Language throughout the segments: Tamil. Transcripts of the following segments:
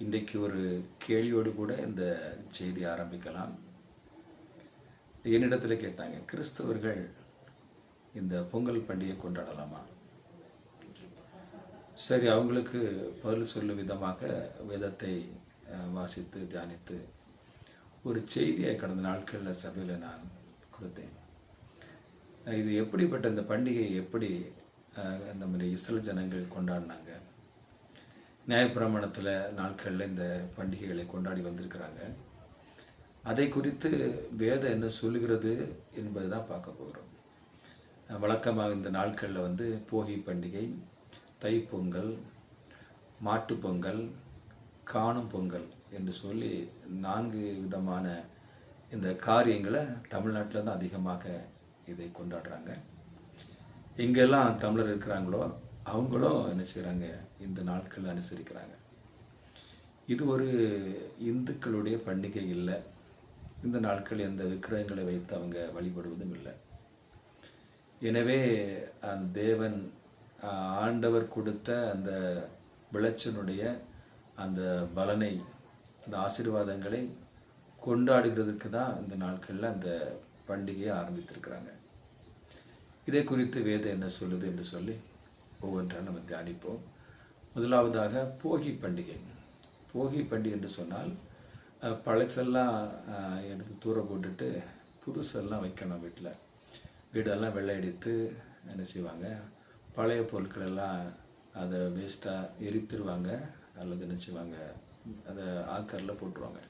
இன்றைக்கு ஒரு கேள்வியோடு கூட இந்த செய்தி ஆரம்பிக்கலாம். என்னிடத்தில் கேட்டாங்க கிறிஸ்தவர்கள் இந்த பொங்கல் பண்டிகை கொண்டாடலாமா? சரி அவங்களுக்கு பதில் சொல்லும் விதமாக வேதத்தை வாசித்து தியானித்து ஒரு செய்தியை கடந்த நாட்களில் சபையில் நான் கொடுத்தேன். இது எப்படிப்பட்ட இந்த பண்டிகையை எப்படி அஹ், நம்ம இஸ்ரேல் ஜனங்கள் கொண்டாடினாங்க? நியாயப்பிரமாணத்தில் நாட்களில் இந்த பண்டிகைகளை கொண்டாடி வந்திருக்கிறாங்க. அதை குறித்து வேதம் என்ன சொல்லுகிறது என்பது தான் பார்க்க போகிறோம். வழக்கமாக இந்த நாட்களில் வந்து போகி பண்டிகை தைப்பொங்கல் மாட்டுப்பொங்கல் காணும் பொங்கல் என்று சொல்லி நான்கு விதமான இந்த காரியங்களை தமிழ்நாட்டில் தான் அதிகமாக இதை கொண்டாடுறாங்க. எங்கெல்லாம் தமிழர் இருக்கிறாங்களோ அவங்களும் என்ன செய்கிறாங்க இந்த நாட்கள் அனுசரிக்கிறாங்க. இது ஒரு இந்துக்களுடைய பண்டிகை இல்லை. இந்த நாட்கள் எந்த விக்கிரகங்களை வைத்து அவங்க வழிபடுவதும் இல்லை. எனவே அந்த தேவன் ஆண்டவர் கொடுத்த அந்த விளைச்சனுடைய அந்த பலனை அந்த ஆசீர்வாதங்களை கொண்டாடுகிறதுக்கு தான் இந்த நாட்களில் அந்த பண்டிகையை ஆரம்பித்திருக்கிறாங்க. இதை குறித்து வேதம் என்ன சொல்லுது என்று சொல்லி ஒவ்வொன்றாக நம்ம தியானிப்போம். முதலாவதாக போகி பண்டிகை. போகி பண்டிகை என்று சொன்னால் பழசெல்லாம் எடுத்து தூர போட்டுட்டு புதுசெல்லாம் வைக்கணும் வீட்டில். வீடெல்லாம் வெள்ளை அடித்து என்ன செய்வாங்க? பழைய பொருட்கள் எல்லாம் அதை வேஸ்ட்டாக எரித்துருவாங்க. அல்லது என்ன செய்வாங்க? அதை ஆக்கரில் போட்டுருவாங்க.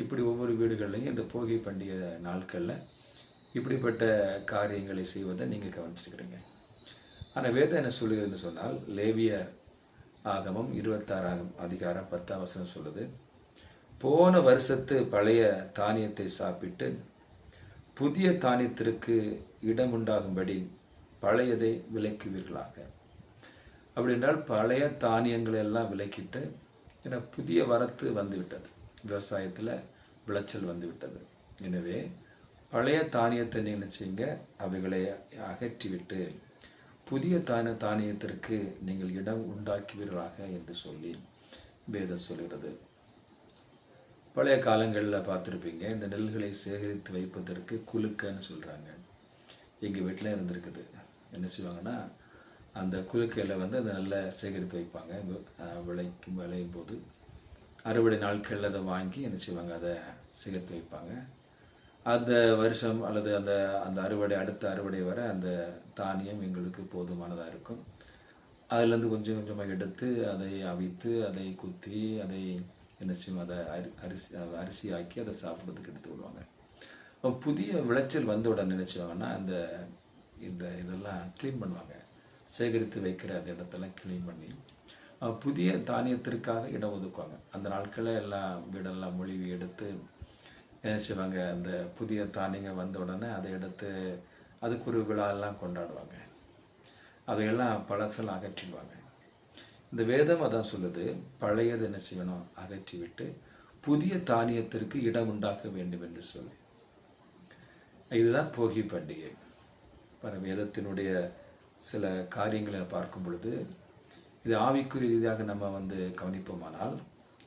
இப்படி ஒவ்வொரு வீடுகள்லையும் இந்த போகி பண்டிகை நாட்களில் இப்படிப்பட்ட காரியங்களை செய்வதை நீங்கள் கவனிச்சிருக்கிறீங்க ஆனால் வேதம் என்ன சொல்லுகிறதுன்னு சொன்னால் லேவியர் ஆகமம் இருபத்தாறாம் அதிகாரம் பத்தாம் வசனம் சொல்லுது போன வருஷத்து பழைய தானியத்தை சாப்பிட்டு புதிய தானியத்திற்கு இடம் உண்டாகும்படி பழையதை விலக்குவீர்களாக. அப்படி என்றால் பழைய தானியங்களை எல்லாம் விலக்கிட்டு ஏன்னா புதிய வரத்து வந்து விட்டது விவசாயத்தில் விளைச்சல் வந்துவிட்டது. எனவே பழைய தானியத்தை நீங்கள் செய்யுங்க அவைகளை அகற்றிவிட்டு புதிய தான தானியத்திற்கு நீங்கள் இடம் உண்டாக்குவீர்களாக என்று சொல்லி வேதம் சொல்கிறது பழைய காலங்களில் பார்த்துருப்பீங்க இந்த நெல்களை சேகரித்து வைப்பதற்கு குலுக்கன்னு சொல்கிறாங்க எங்கள் வீட்டில் இருந்திருக்குது. என்ன செய்வாங்கன்னா அந்த குலுக்கையில் வந்து அந்த நெல்லை சேகரித்து வைப்பாங்க. விளைக்கும் விளையும் போது அறுவடை நாட்களில் அதை வாங்கி என்ன செய்வாங்க அதை சேகரித்து வைப்பாங்க. அந்த வருஷம் அல்லது அந்த அந்த அறுவடை அடுத்த அறுவடை வர அந்த தானியம் எங்களுக்கு போதுமானதாக இருக்கும். அதுலேருந்து கொஞ்சம் கொஞ்சமாக எடுத்து அதை அவித்து அதை குத்தி அதை என்ன அதை அரி அரிசி அரிசி ஆக்கி அதை சாப்பிட்றதுக்கு எடுத்து விடுவாங்க. அப்போ புதிய விளைச்சல் வந்த உடனே நினச்சிவாங்கன்னா அந்த இந்த இதெல்லாம் க்ளீன் பண்ணுவாங்க. சேகரித்து வைக்கிற அந்த இடத்தெல்லாம் க்ளீன் பண்ணி புதிய தானியத்திற்காக இடம் ஒதுக்குவாங்க. அந்த நாட்களில் எல்லாம் வீடெல்லாம் மொழிவி எடுத்து என்ன அந்த புதிய தானியங்கள் வந்த உடனே அதை எடுத்து அதுக்கு ஒரு விழாலாம் கொண்டாடுவாங்க. அதையெல்லாம் பழசெல்லாம் அகற்றிடுவாங்க. இந்த வேதம் அதான் சொல்லுது பழையது என்ன செய்யணும்? அகற்றிவிட்டு புதிய தானியத்திற்கு இடம் உண்டாக்க வேண்டும் என்று சொல்லி. இதுதான் போகி பண்டிகை. பல வேதத்தினுடைய சில காரியங்களை பார்க்கும் பொழுது இது ஆவிக்குரிய ரீதியாக நம்ம வந்து கவனிப்போமானால்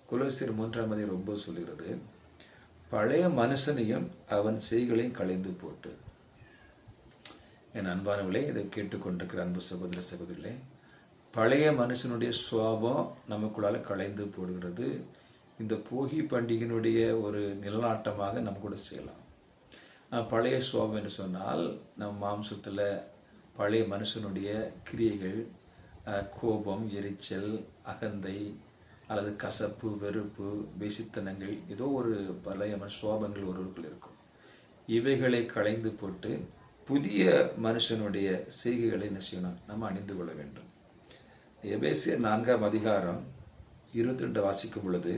குலோசியர் மூன்றாம் மதி ரொம்ப சொல்கிறது பழைய மனுஷனையும் அவன் செய்களையும் களைந்து போட்டு. என் அன்பானவர்களே இதை கேட்டுக்கொண்டிருக்கிற அன்பு சகோதர சகோதரிகளே பழைய மனுஷனுடைய சுவாபம் நமக்குள்ளால களைந்து போடுகிறது. இந்த போகி பண்டிகையினுடைய ஒரு நிலநாட்டமாக நம்ம கூட செய்யலாம். பழைய சுவாபம் என்று சொன்னால் நம் மாம்சத்தில் பழைய மனுஷனுடைய கிரியைகள் கோபம் எரிச்சல் அகந்தை அல்லது கசப்பு வெறுப்பு விசித்தனங்கள் ஏதோ ஒரு பழைய சோபங்கள் ஒருவருக்குள் இருக்கும். இவைகளை களைந்து போட்டு புதிய மனுஷனுடைய செய்கைகளை என்ன செய்யணும்? நம்ம அணிந்து கொள்ள வேண்டும். எபேசிய நான்காம் அதிகாரம் இருபத்தி ரெண்டு வாசிக்கும் பொழுது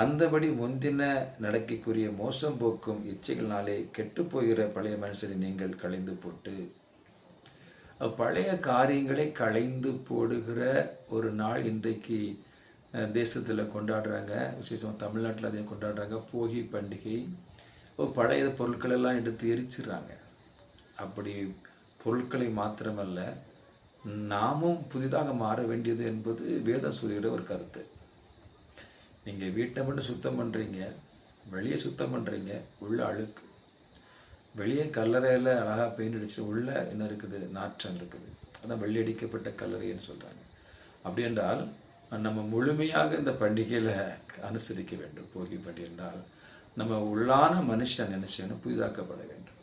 அந்தபடி முந்தின நடக்கைக்குரிய மோசம் போக்கும் இச்சைகளினாலே கெட்டுப்போகிற பழைய மனுஷனை நீங்கள் களைந்து போட்டு பழைய காரியங்களை களைந்து போடுகிற ஒரு நாள் இன்றைக்கு தேசத்தில் கொண்டாடுறாங்க. விசேஷம் தமிழ்நாட்டில் அதையும் கொண்டாடுறாங்க. போகி பண்டிகை. பழைய பொருட்கள் எல்லாம் எடுத்து எரிச்சிடுறாங்க. அப்படி பொருட்களை மாத்திரமல்ல நாமும் புதிதாக மாற வேண்டியது என்பது வேதம் சொல்கிற ஒரு கருத்து. நீங்கள் வீட்டை மட்டும் சுத்தம் பண்ணுறீங்க வெளியே சுத்தம் பண்ணுறீங்க உள்ள அழுக்கு. வெளியே கல்லறையில் அழகாக பெயிண்ட் அடிச்சு உள்ள என்ன இருக்குது? நாற்றம் இருக்குது. அதான் வெள்ளியடிக்கப்பட்ட கல்லறைன்னு சொல்கிறாங்க அப்படி என்றால் நம்ம முழுமையாக இந்த பண்டிகையில் அனுசரிக்க வேண்டும். போகி என்றால் நம்ம உள்ளான மனுஷன் என்ன செய்யணும்? புதிதாக்கப்பட வேண்டும்.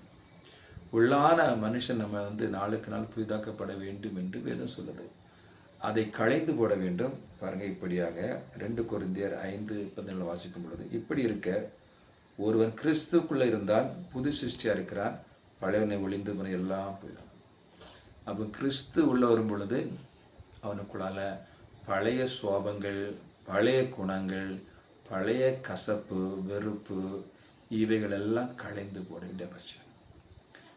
உள்ளான மனுஷன் நம்ம வந்து நாளுக்கு நாள் புதிதாக்கப்பட வேண்டும் என்று வேதம் சொல்லுது. அதை களைந்து போட வேண்டும். பாருங்க இப்படியாக ரெண்டு குருந்தியர் ஐந்து பதினேழு வாசிக்கும் பொழுது இப்படி இருக்க ஒருவன் கிறிஸ்துக்குள்ளே இருந்தால் புது சிருஷ்டியாக இருக்கிறான் பழையவனை ஒளிந்து முறை எல்லாம் போயிடும் அப்போ கிறிஸ்து உள்ள வரும் பொழுது அவனுக்குள்ளால பழைய சுவாபங்கள் பழைய குணங்கள் பழைய கசப்பு வெறுப்பு இவைகள் எல்லாம் களைந்து போட வேண்டிய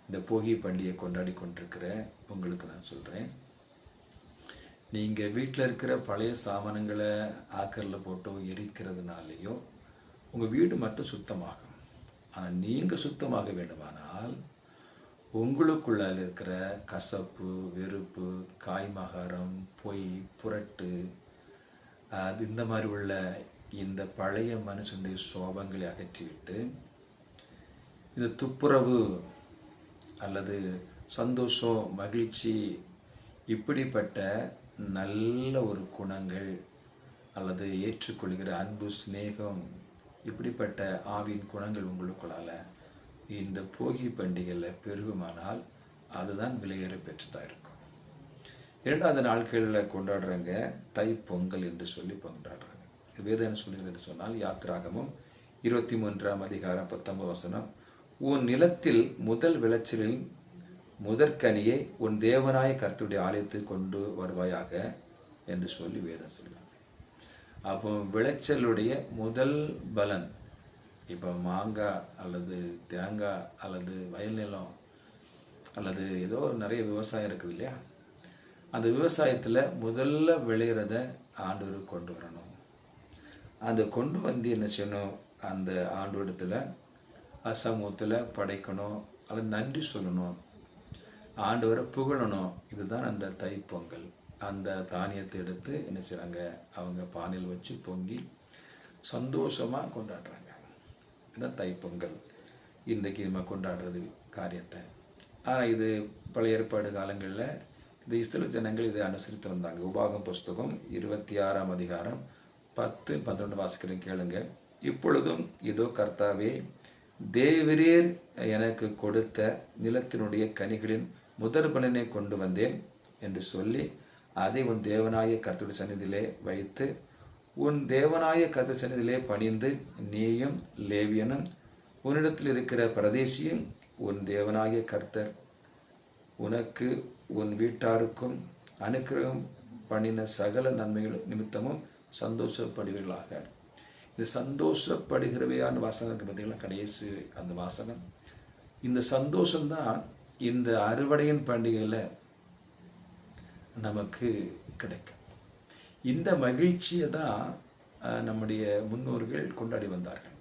இந்த போகி பண்டிகை கொண்டாடி கொண்டிருக்கிற உங்களுக்கு நான் சொல்கிறேன் நீங்கள் வீட்டில் இருக்கிற பழைய சாமானங்களை ஆக்கரில் போட்டோ எரிக்கிறதுனாலேயோ உங்கள் வீடு மட்டும் சுத்தமாகும். ஆனால் நீங்கள் சுத்தமாக வேண்டுமானால் உங்களுக்குள்ள இருக்கிற கசப்பு வெறுப்பு காய்மகரம் பொய் புரட்டு அது இந்த மாதிரி உள்ள இந்த பழைய மனுஷனுடைய சோபங்களை அகற்றிவிட்டு இந்த துப்புரவு அல்லது சந்தோஷம் மகிழ்ச்சி இப்படிப்பட்ட நல்ல ஒரு குணங்கள் அல்லது ஏற்றுக்கொள்கிற அன்பு சிநேகம் இப்படிப்பட்ட ஆவின் குணங்கள் உங்களுக்குள்ளால இந்த போகி பண்டிகையில் பெருகுமானால் அதுதான் விலையேற பெற்றதாக இருக்கும். இரண்டாவது நாட்களில் கொண்டாடுறாங்க தை பொங்கல் என்று சொல்லி கொண்டாடுறாங்க. வேதம் என்ன சொல்லுகிறது சொன்னால் யாத்திராகமும் இருபத்தி மூன்றாம் அதிகாரம் பத்தொன்பது வசனம் உன் நிலத்தில் முதல் விளைச்சலில் முதற்கனியை உன் தேவனாய கருத்துடைய ஆலயத்தில் கொண்டு வருவாயாக என்று சொல்லி வேதம் சொல்லுவாங்க அப்போ விளைச்சலுடைய முதல் பலன் இப்போ மாங்காய் அல்லது தேங்காய் அல்லது வயல் நிலம் அல்லது ஏதோ நிறைய விவசாயம் இருக்குது இல்லையா? அந்த விவசாயத்தில் முதல்ல விளையிறத ஆண்டவர் கொண்டு வரணும். அதை கொண்டு வந்து என்ன செய்யணும்? அந்த ஆண்டோடத்தில் அசமூகத்தில் படைக்கணும். அதை நன்றி சொல்லணும். ஆண்டவரை புகழணும். இதுதான் அந்த தைப்பொங்கல். அந்த தானியத்தை எடுத்து என்ன செய்கிறாங்க அவங்க பானையில் வச்சு பொங்கி சந்தோஷமாக கொண்டாடுறாங்க. இந்த தைப்பொங்கல்? இன்றைக்கி நம்ம கொண்டாடுறது காரியத்தை. ஆனால் இது பழைய ஏற்பாடு காலங்களில் இந்த இஸ்ரேல் ஜனங்கள் இதை அனுசரித்து வந்தாங்க. உபாகம் புஸ்தகம் இருபத்தி ஆறாம் அதிகாரம் பத்து பன்னெண்டு வாசிக்கிறேன் கேளுங்க. இப்பொழுதும் இதோ கர்த்தாவே தேவரீர் எனக்கு கொடுத்த நிலத்தினுடைய கனிகளின் முதற் பலனை கொண்டு வந்தேன் என்று சொல்லி அதை உன் தேவனாய கர்த்தருடைய சந்நிதியிலே வைத்து உன் தேவனாய கர்த்தர் சந்நிதியிலே பணிந்து நீயும் லேவியனும் உன்னிடத்தில் இருக்கிற பிரதேசியும் உன் தேவனாய கர்த்தர். உனக்கு உன் வீட்டாருக்கும் அனுக்கிரகம் பண்ணின சகல நன்மைகள் நிமித்தமும் சந்தோஷப்படுவீர்களாக. இது சந்தோஷப்படுகிறவையான வாசகம் பார்த்தீங்களா கடைசி அந்த வாசகம். இந்த சந்தோஷம்தான் இந்த அறுவடையின் பண்டிகையில் நமக்கு கிடைக்கும். இந்த மகிழ்ச்சியை தான் நம்முடைய முன்னோர்கள் கொண்டாடி வந்தார்கள்.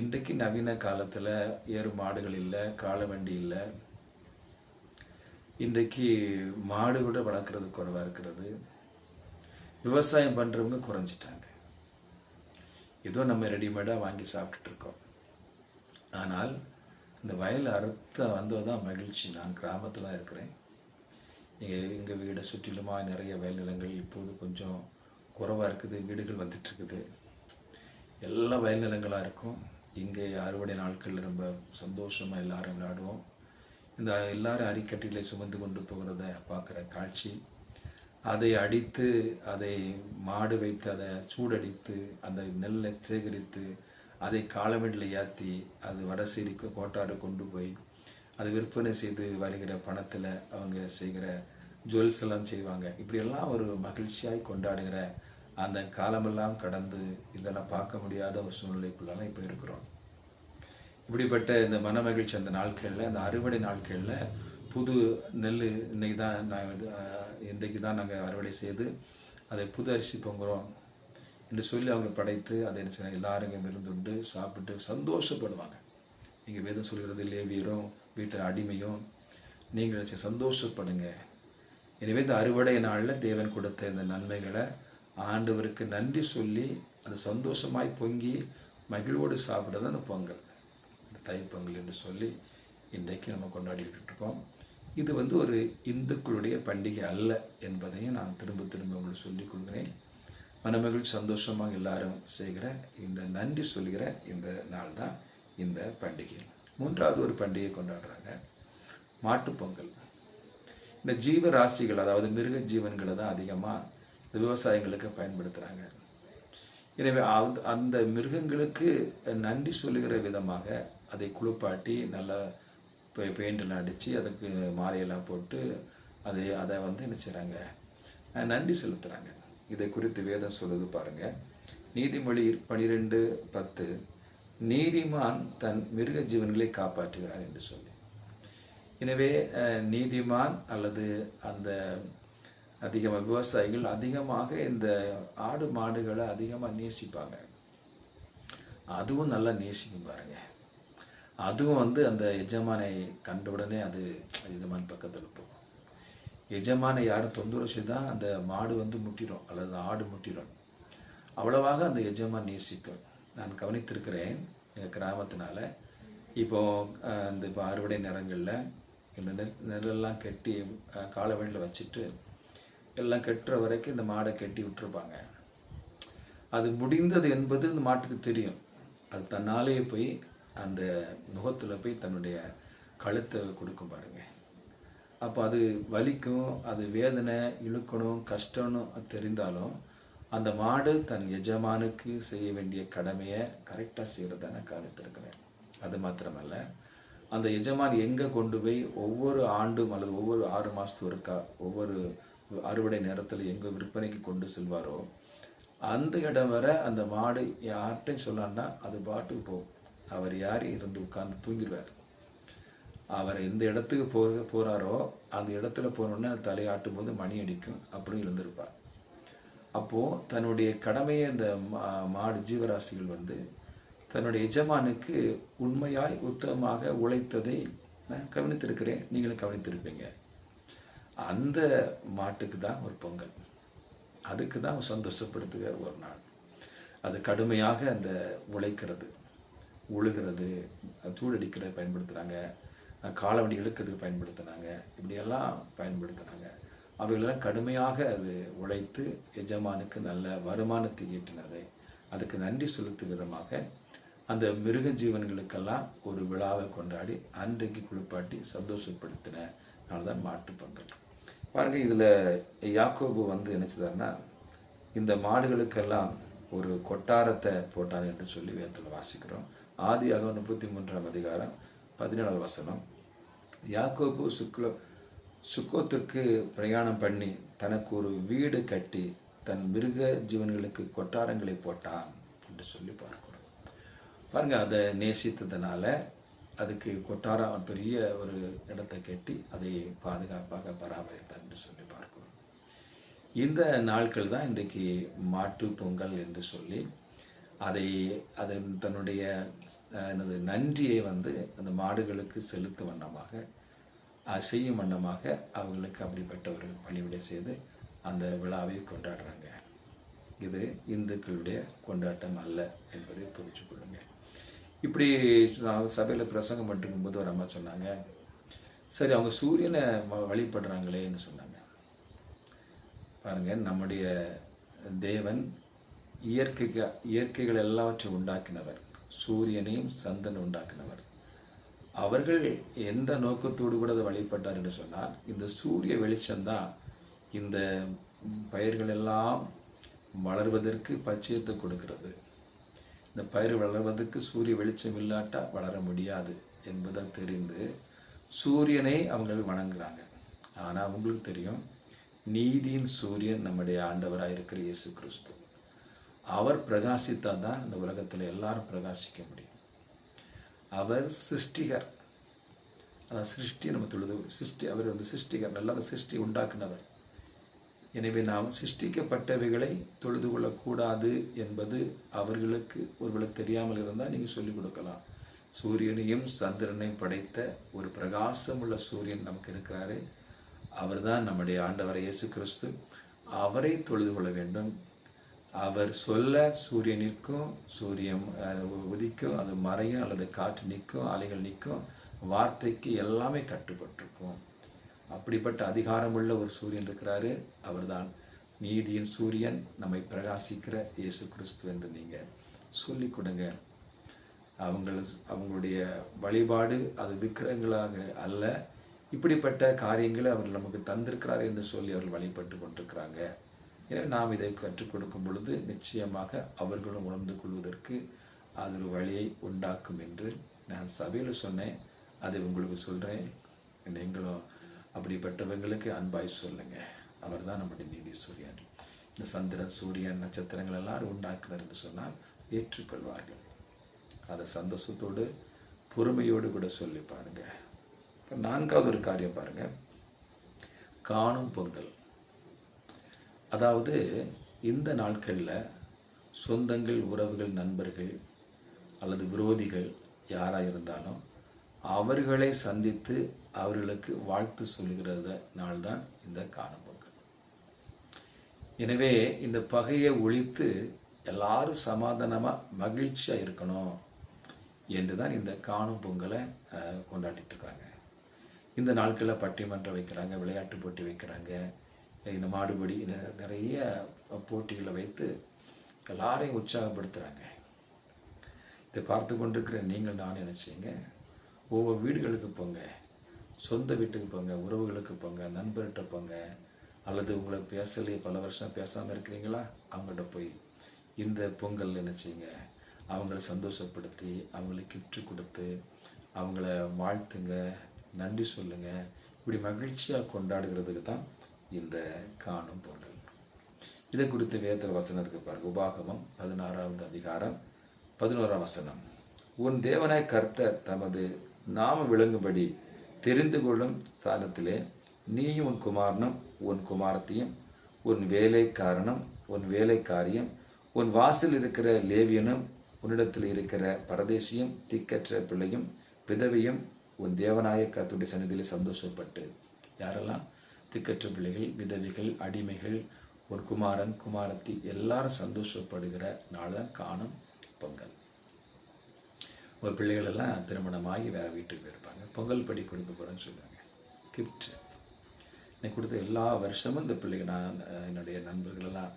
இன்றைக்கு நவீன காலத்தில் ஏறு மாடுகள் இல்லை கால வண்டி இல்லை. இன்றைக்கு மாடு கூட வளர்க்குறது குறைவாக இருக்கிறது. விவசாயம் பண்ணுறவங்க குறைஞ்சிட்டாங்க. ஏதோ நம்ம ரெடிமேடாக வாங்கி சாப்பிட்டுட்ருக்கோம் ஆனால் இந்த வயல் அறுத்த வந்தது தான் மகிழ்ச்சி. நான் கிராமத்தில் இருக்கிறேன். எங்கள் எங்கள் வீடை சுற்றிலுமா நிறைய வயல் நிலங்கள் இப்போது கொஞ்சம் குறைவாக இருக்குது வீடுகள் வந்துட்டுருக்குது எல்லா வயல் நிலங்களாக இருக்கும். இங்கே அறுவடை நாட்களில் ரொம்ப சந்தோஷமாக எல்லாரும் விளையாடுவோம். இந்த எல்லாரும் அரிக்கட்டிலே சுமந்து கொண்டு போகிறத பார்க்குற காட்சி. அதை அடித்து அதை மாடு வைத்து அதை சூடடித்து அந்த நெல்லை சேகரித்து அதை காலமெண்டில் ஏற்றி அது வடசேரிக்கு கோட்டாறு கொண்டு போய் அதை விற்பனை செய்து வருகிற பணத்தில் அவங்க செய்கிற ஜுவல்ஸ் எல்லாம் செய்வாங்க. இப்படியெல்லாம் ஒரு மகிழ்ச்சியாய் கொண்டாடுகிற அந்த காலமெல்லாம் கடந்து இதெல்லாம் பார்க்க முடியாத ஒரு சூழ்நிலைக்குள்ளெல்லாம் இப்போ இருக்கிறோம். இப்படிப்பட்ட இந்த மன மகிழ்ச்சி அந்த நாட்களில் அந்த அறுவடை நாட்களில் புது நெல் இன்னைக்கு தான் நான் இன்றைக்கு தான் நாங்கள் அறுவடை செய்து அதை புது அரிசி பொங்குறோம் என்று சொல்லி அவங்க படைத்து அதை என்ன விருந்துண்டு சாப்பிட்டு சந்தோஷப்படுவாங்க. நீங்கள் வேதம் சொல்கிறது லேவியரும் வீட்டில் அடிமையும் நீங்கள் சந்தோஷப்படுங்க எனவே இந்த அறுவடை நாளில் தேவன் கொடுத்த இந்த நன்மைகளை ஆண்டவருக்கு நன்றி சொல்லி அது சந்தோஷமாய் பொங்கி மகிழ்வோடு சாப்பிட்றது அந்த பொங்கல். இந்த தைப்பொங்கல் என்று சொல்லி இன்றைக்கு நம்ம கொண்டாடிட்டு இருக்கோம் இது வந்து ஒரு இந்துக்களுடைய பண்டிகை அல்ல என்பதையும் நான் திரும்ப திரும்ப உங்களுக்கு சொல்லிக் கொள்கிறேன். மனமகிழ் சந்தோஷமாக எல்லாரும் செய்கிற இந்த நன்றி சொல்கிற இந்த நாள் தான் இந்த பண்டிகை மூன்றாவது ஒரு பண்டிகை கொண்டாடுறாங்க. மாட்டுப்பொங்கல் இந்த ஜீவராசிகள் அதாவது மிருக ஜீவன்களை தான் அதிகமாக இந்த விவசாயங்களுக்கு பயன்படுத்துகிறாங்க எனவே அந்த அந்த மிருகங்களுக்கு நன்றி சொல்லுகிற விதமாக அதை குளிப்பாட்டி நல்லா பெயிண்டெல்லாம் அடித்து அதுக்கு மாலையெல்லாம் போட்டு அதை அதை வந்து என்ன செய்கிறாங்க நன்றி செலுத்துகிறாங்க இதை குறித்து வேதம் சொல்லுது பாருங்கள் நீதிமொழி பனிரெண்டு பத்து. நீதிமான் தன் மிருக ஜீவன்களை காப்பாற்றுகிறார் என்று சொல்லி. எனவே நீதிமான் அல்லது அந்த அதிகமாக விவசாயிகள் அதிகமாக இந்த ஆடு மாடுகளை அதிகமாக நேசிப்பாங்க. அதுவும் நல்லா நேசிக்கும் பாருங்க. அதுவும் வந்து அந்த எஜமானை கண்ட உடனே அது எஜமான் பக்கத்தில் போகும். எஜமானை யாரும் தொந்தரவு செய்தால் அந்த மாடு வந்து முட்டிடும் அல்லது ஆடு முட்டிடும் அவ்வளவாக அந்த எஜமான் நேசிக்கும். நான் கவனித்திருக்கிறேன் எங்கள் கிராமத்தினால. இப்போ அந்த இப்போ அறுவடை நேரங்களில் இந்த நெல் நெல்லெல்லாம் கட்டி அஹ், காலவழியில் வச்சுட்டு எல்லாம் கட்டுற வரைக்கும் இந்த மாடை கட்டி விட்டுருப்பாங்க. அது முடிந்தது என்பது இந்த மாட்டுக்கு தெரியும். அது தன்னாலேயே போய் அந்த முகத்தில் போய் தன்னுடைய கழுத்தை கொடுக்கும் பாருங்க. அப்போ அது வலிக்கும் அது வேதனை இழுக்கணும் கஷ்டம்னு தெரிந்தாலும் அந்த மாடு தன் எஜமானுக்கு செய்ய வேண்டிய கடமையை கரெக்டாக செய்கிறத நான் கவனித்திருக்கிறேன் அது மாத்திரமல்ல அந்த எஜமான் எங்கே கொண்டு போய் ஒவ்வொரு ஆண்டும் அல்லது ஒவ்வொரு ஆறு மாதத்துக்கு ஒருக்கா ஒவ்வொரு அறுவடை நேரத்தில் எங்கே விற்பனைக்கு கொண்டு செல்வாரோ அந்த இடம் வர அந்த மாடு யார்கிட்டையும் சொல்லான்னா அது பாட்டுக்கு போகும். அவர் யார் இருந்து உட்கார்ந்து தூங்கிடுவார். அவர் எந்த இடத்துக்கு போ போகிறாரோ அந்த இடத்துல போனோடனே தலையாட்டும் போது மணி அடிக்கும். அப்படின்னு இருந்திருப்பார். அப்போது தன்னுடைய கடமையை இந்த மா- மாடு ஜீவராசிகள் வந்து தன்னுடைய எஜமானுக்கு உண்மையாய் உத்தமமாக உழைத்ததை நான் கவனித்திருக்கிறேன். நீங்களும் கவனித்திருப்பீங்க. அந்த மாட்டுக்கு தான் ஒரு பொங்கல். அதுக்கு தான் சந்தோஷப்படுத்துகிற ஒரு நாள். அது கடுமையாக அந்த உழைக்கிறது உழுகிறது சூடடிக்கிற பயன்படுத்துகிறாங்க காலவண்டி இழுக்கிறதுக்கு பயன்படுத்துனாங்க இப்படியெல்லாம் பயன்படுத்தினாங்க. அவைகளெல்லாம் கடுமையாக அது உழைத்து எஜமானுக்கு நல்ல வருமானத்தை ஈட்டினதை அதுக்கு நன்றி செலுத்தும் விதமாக அந்த மிருக ஜீவன்களுக்கெல்லாம் ஒரு விழாவை கொண்டாடி அன்றைக்கு குளிப்பாட்டி சந்தோஷப்படுத்தின தான் மாட்டுப் பொங்கல். பாருங்கள் இதில் யாக்கோபு வந்து என்ன இந்த மாடுகளுக்கெல்லாம் ஒரு கொட்டாரத்தை போட்டார் என்று சொல்லி வேதத்தில் வாசிக்கிறோம். ஆதியாக முப்பத்தி மூன்றாம் அதிகாரம் பதினேழாவது வசனம். யாக்கோபு சுக்ல சுக்கோத்துக்கு பிரயாணம் பண்ணி தனக்கு ஒரு வீடு கட்டி தன் மிருக ஜீவன்களுக்கு கொட்டாரங்களை போட்டான் என்று சொல்லி பார்க்கிறோம். பாருங்க அதை நேசித்ததுனால அதுக்கு கொட்டாரம் பெரிய ஒரு இடத்தை கட்டி அதை பாதுகாப்பாக பராமரித்தான் என்று சொல்லி பார்க்கிறோம். இந்த நாட்கள் தான் இன்றைக்கு மாட்டு பொங்கல் என்று சொல்லி அதை அதன் தன்னுடைய எனது நன்றியை வந்து அந்த மாடுகளுக்கு செலுத்தும் வண்ணமாக செய்யும் வண்ணமாக அவங்களுக்கு அப்படிப்பட்ட ஒரு பணிவிடை செய்து அந்த விழாவை கொண்டாடுறாங்க. இது இந்துக்களுடைய கொண்டாட்டம் அல்ல என்பதை புரிஞ்சு கொள்ளுங்க. இப்படி நான் சபையில் பிரசங்கம் பண்ணிருக்கும்போது ஒரு அம்மா சொன்னாங்க சரி அவங்க சூரியனை வ- வழிபடுறாங்களேன்னு சொன்னாங்க. பாருங்க நம்முடைய தேவன் இயற்கைக்கு இயற்கைகள் எல்லாவற்றையும் உண்டாக்கினவர். சூரியனையும் சந்தன் உண்டாக்கினவர். அவர்கள் எந்த நோக்கத்தோடு கூட அதை வழிபட்டார் என்று சொன்னால் இந்த சூரிய வெளிச்சம்தான் இந்த பயிர்கள் எல்லாம் வளர்வதற்கு பச்சையத்தை கொடுக்கிறது. இந்த பயிர் வளர்வதற்கு சூரிய வெளிச்சம் இல்லாட்டா வளர முடியாது என்பதை தெரிந்து சூரியனை அவங்க வணங்குறாங்க. ஆனால் அவங்களுக்கு தெரியும் நீதியின் சூரியன் நம்முடைய ஆண்டவராக இருக்கிற இயேசு கிறிஸ்து. அவர் பிரகாசித்தால் தான் இந்த உலகத்தில் எல்லாரும் பிரகாசிக்க முடியும். அவர் சிருஷ்டிகர். அதான் சிருஷ்டி நம்ம தொழுது. சிருஷ்டி அவர் வந்து சிருஷ்டிகர். நல்ல சிருஷ்டி உண்டாக்குனவர். எனவே நாம் சிருஷ்டிக்கப்பட்டவைகளை தொழுது கொள்ளக்கூடாது என்பது அவர்களுக்கு ஒருவேளை தெரியாமல் இருந்தால் நீங்கள் சொல்லிக் கொடுக்கலாம். சூரியனையும் சந்திரனையும் படைத்த ஒரு பிரகாசம் உள்ள சூரியன் நமக்கு இருக்கிறாரு. அவர்தான் நம்முடைய ஆண்டவர் இயேசு கிறிஸ்து. அவரை தொழுது கொள்ள வேண்டும். அவர் சொல்ல சூரியன் நிற்கும் சூரியன் உதிக்கும் அது மறையும் அல்லது காற்று நிற்கும் அலைகள் நிற்கும் வார்த்தைக்கு எல்லாமே கட்டுப்பட்டிருக்கும். அப்படிப்பட்ட அதிகாரமுள்ள ஒரு சூரியன் இருக்கிறாரு அவர்தான். நீதியின் சூரியன் நம்மை பிரகாசிக்கிற இயேசு கிறிஸ்து என்று நீங்கள் சொல்லிக் கொடுங்க. அவங்கள அவங்களுடைய வழிபாடு அது விக்கிரங்களாக அல்ல. இப்படிப்பட்ட காரியங்களை அவர் நமக்கு தந்திருக்கிறார் என்று சொல்லி அவர்கள் வழிபட்டு கொண்டிருக்கிறாங்க. எனவே நாம் இதை கற்றுக் கொடுக்கும் பொழுது நிச்சயமாக அவர்களும் உணர்ந்து கொள்வதற்கு அது ஒரு வழியை உண்டாக்கும் என்று நான் சபையில் சொன்னேன். அதை உங்களுக்கு சொல்கிறேன் நீங்களும் அப்படிப்பட்டவங்களுக்கு அன்பாய் சொல்லுங்க. அவர் தான் நம்முடைய நீதி சூரியன். இந்த சந்திரன் சூரியன் நட்சத்திரங்கள் எல்லாரும் உண்டாக்குனர் என்று சொன்னால் ஏற்றுக்கொள்வார்கள். அதை சந்தோஷத்தோடு பொறுமையோடு கூட சொல்லி பாருங்க. இப்போ நான்காவது ஒரு காரியம் பாருங்க. காணும் பொங்கல். அதாவது இந்த நாட்களில் சொந்தங்கள் உறவுகள் நண்பர்கள் அல்லது விரோதிகள் யாராக இருந்தாலும் அவர்களை சந்தித்து அவர்களுக்கு வாழ்த்து சொல்லுகிறத நாள்தான் இந்த காணும் பொங்கல் எனவே இந்த பகையை ஒழித்து எல்லாரும் சமாதானமாக மகிழ்ச்சியாக இருக்கணும் என்று தான் இந்த காணும் பொங்கலை கொண்டாடிட்டு இருக்கிறாங்க இந்த நாட்களில் பட்டிமன்றம் வைக்கிறாங்க விளையாட்டு போட்டி வைக்கிறாங்க. இந்த மாடுபடி நிறைய போட்டிகளை வைத்து எல்லாரையும் உற்சாகப்படுத்துகிறாங்க இதை பார்த்து கொண்டிருக்கிற நீங்கள் நான் நினச்சிங்க ஒவ்வொரு வீடுகளுக்கு போங்க. சொந்த வீட்டுக்கு போங்க உறவுகளுக்கு போங்க நண்பர்கிட்ட போங்க. அல்லது உங்களை பேசலையே பல வருஷம் பேசாமல் இருக்கிறீங்களா? அவங்கள்ட்ட போய் இந்த பொங்கல் நினச்சிங்க அவங்கள சந்தோஷப்படுத்தி அவங்களுக்கு கிஃப்ட் கொடுத்து அவங்கள வாழ்த்துங்க நன்றி சொல்லுங்கள் இப்படி மகிழ்ச்சியாக கொண்டாடுகிறதுக்கு தான் இந்த காணும் பொங்கல் இதை குறித்து வேத வசனம் இருக்கு பாருங்க. உபாகமம் பதினாறாவது அதிகாரம் பதினோராம் வசனம். உன் தேவனை கர்த்தர் தமது நாம விளங்கும்படி தெரிந்து கொள்ளும் ஸ்தானத்திலே நீயும் உன் குமாரனும் உன் குமாரத்தையும் உன் வேலைக்காரனும் உன் வேலைக்காரியும் உன் வாசல் இருக்கிற லேவியனும் உன்னிடத்தில் இருக்கிற பரதேசியும் திக்கற்ற பிள்ளையும் விதவையும் உன் தேவநாயக கத்துடைய சந்நிதியிலே சந்தோஷப்பட்டு. யாரெல்லாம்? திக்கற்ற பிள்ளைகள் விதவைகள் அடிமைகள் ஒரு குமாரன் குமாரத்தி எல்லாரும் சந்தோஷப்படுகிற நாள் தான் காணும் பொங்கல். ஒரு பிள்ளைகள் எல்லாம் திருமணமாகி வேற வீட்டுக்கு போயிருப்பாங்க. பொங்கல் படி கொடுக்க போகிறேன்னு சொல்லுவாங்க. கிஃப்ட் எனக்கு கொடுத்த எல்லா வருஷமும் இந்த பிள்ளைங்க நான் என்னுடைய நண்பர்கள் எல்லாம்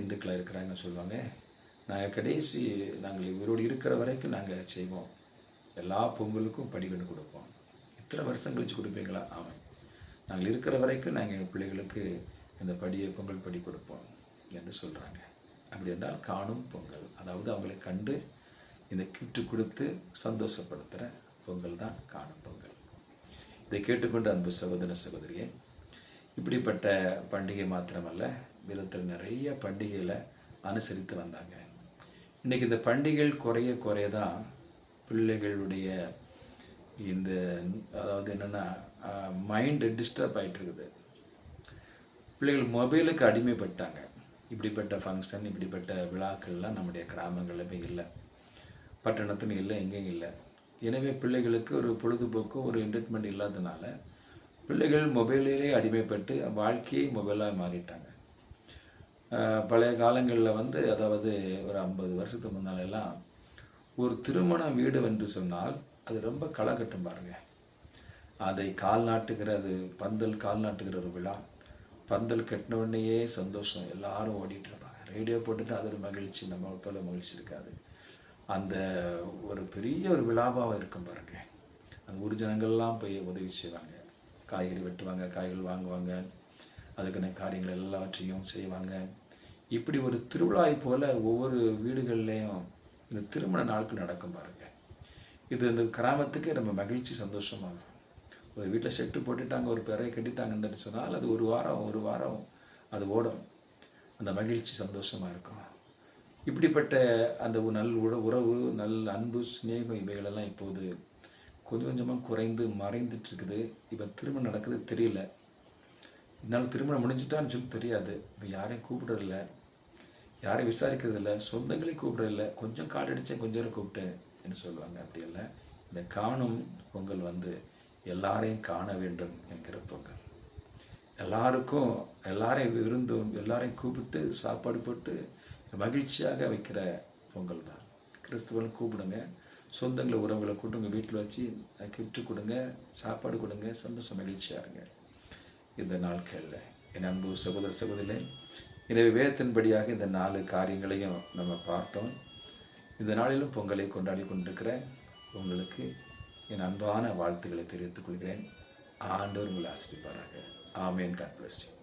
இந்துக்களாக இருக்கிறாங்கன்னு சொல்லுவாங்க. நாங்கள் கடைசி நாங்கள் இவரோடு இருக்கிற வரைக்கும் நாங்கள் செய்வோம். எல்லா பொங்கலுக்கும் படிக்கணும் கொடுப்போம். இத்தனை வருஷம் கழிச்சு கொடுப்பீங்களா? ஆமாம். நாங்கள் இருக்கிற வரைக்கும் நாங்கள் எங்கள் பிள்ளைகளுக்கு இந்த படியை பொங்கல் படி கொடுப்போம் என்று சொல்கிறாங்க அப்படி என்றால் காணும் பொங்கல். அதாவது அவங்களை கண்டு இந்த கிஃப்ட் கொடுத்து சந்தோஷப்படுத்துகிற பொங்கல் தான் காணும் பொங்கல். இதை கேட்டுக்கொண்டு அன்பு சகோதர சகோதரியே இப்படிப்பட்ட பண்டிகை மாத்திரமல்ல விதத்தில் நிறைய பண்டிகையில் அனுசரித்து வந்தாங்க. இன்னைக்கு இந்த பண்டிகைகள் குறைய குறைய தான் பிள்ளைகளுடைய இந்த அதாவது என்னென்னா மைண்டு டிஸ்டர்ப் ஆகிட்டு இருக்குது பிள்ளைகள் மொபைலுக்கு அடிமைப்பட்டாங்க. இப்படிப்பட்ட ஃபங்க்ஷன் இப்படிப்பட்ட விழாக்கள்லாம் நம்முடைய கிராமங்களிலுமே இல்லை. பட்டணத்துன்னு இல்லை எங்கேயும் இல்லை. எனவே பிள்ளைகளுக்கு ஒரு பொழுதுபோக்கு ஒரு என்டர்டைன்மெண்ட் இல்லாததுனால பிள்ளைகள் மொபைலிலே அடிமைப்பட்டு வாழ்க்கையை மொபைலாக மாறிட்டாங்க. பழைய காலங்களில் வந்து அதாவது ஒரு ஐம்பது வருஷத்துக்கு முன்னாலெல்லாம் ஒரு திருமண வீடு என்று சொன்னால் அது ரொம்ப களகட்டும் பாருங்கள் அதை கால் நாட்டுகிற அது பந்தல் கால் நாட்டுகிற ஒரு விழா. பந்தல் கட்டின உடனேயே சந்தோஷம். எல்லாரும் ஓடிட்டு இருப்பாங்க. ரேடியோ போட்டுட்டு அது ஒரு மகிழ்ச்சி. நம்ம போல மகிழ்ச்சி இருக்காது. அந்த ஒரு பெரிய ஒரு விழாவாக இருக்கும் பாருங்க. அந்த ஊர் ஜனங்கள்லாம் போய் உதவி செய்வாங்க. காய்கறி வெட்டுவாங்க காய்கள் வாங்குவாங்க. அதுக்கான காரியங்கள் எல்லாவற்றையும் செய்வாங்க. இப்படி ஒரு திருவிழாவை போல ஒவ்வொரு வீடுகள்லேயும் இந்த திருமண நாட்கள் நடக்கும் பாருங்க. இது இந்த கிராமத்துக்கு ரொம்ப மகிழ்ச்சி சந்தோஷமாகும். இருக்கும் ஒரு வீட்டில் செட்டு போட்டுட்டாங்க ஒரு பிறையை கட்டிட்டாங்கன்னு சொன்னால் அது ஒரு வாரம் ஒரு வாரம் அது ஓடும். அந்த மகிழ்ச்சி சந்தோஷமாக இருக்கும். இப்படிப்பட்ட அந்த நல் உட உறவு நல் அன்பு சிநேகம் இவைகளெல்லாம் இப்போது கொஞ்சம் கொஞ்சமாக குறைந்து மறைந்துட்டு இருக்குது இப்போ திருமணம் நடக்குது தெரியல. இதனால் திருமணம் முடிஞ்சிட்டான்னு சொல்லி தெரியாது. இப்போ யாரையும் கூப்பிடுறதில்ல. யாரையும் விசாரிக்கிறதில்ல. சொந்தங்களே கூப்பிடுறதில்ல. கொஞ்சம் கால் அடித்தேன் கொஞ்சம் நேரம் கூப்பிட்டேன் என்று சொல்லுவாங்க. அப்படி இல்லை இந்த காணும் பொங்கல் வந்து எல்லாரையும் காண வேண்டும் என்கிற பொங்கல் எல்லாருக்கும் எல்லாரையும் விருந்தும் எல்லாரையும் கூப்பிட்டு சாப்பாடு போட்டு மகிழ்ச்சியாக வைக்கிற பொங்கல் தான். கிறிஸ்துவன் கூப்பிடுங்க. சொந்தங்களை உறவுகளை கூட்டு உங்கள் வீட்டில் வச்சு கிஃப்ட்டு கொடுங்க சாப்பாடு கொடுங்க சந்தோஷம் மகிழ்ச்சியாக இருங்க. இந்த நாட்களில் என் அன்பு சகோதர சகோதரிகளே எனவே வேதத்தின்படியாக இந்த நாலு காரியங்களையும் நம்ம பார்த்தோம். இந்த நாளிலும் பொங்கலை கொண்டாடி கொண்டிருக்கிற உங்களுக்கு என் அன்பான வாழ்த்துக்களை தெரிவித்துக் கொள்கிறேன். ஆண்டவர் உங்களை ஆசிரிப்பாராக. ஆமேன். God plus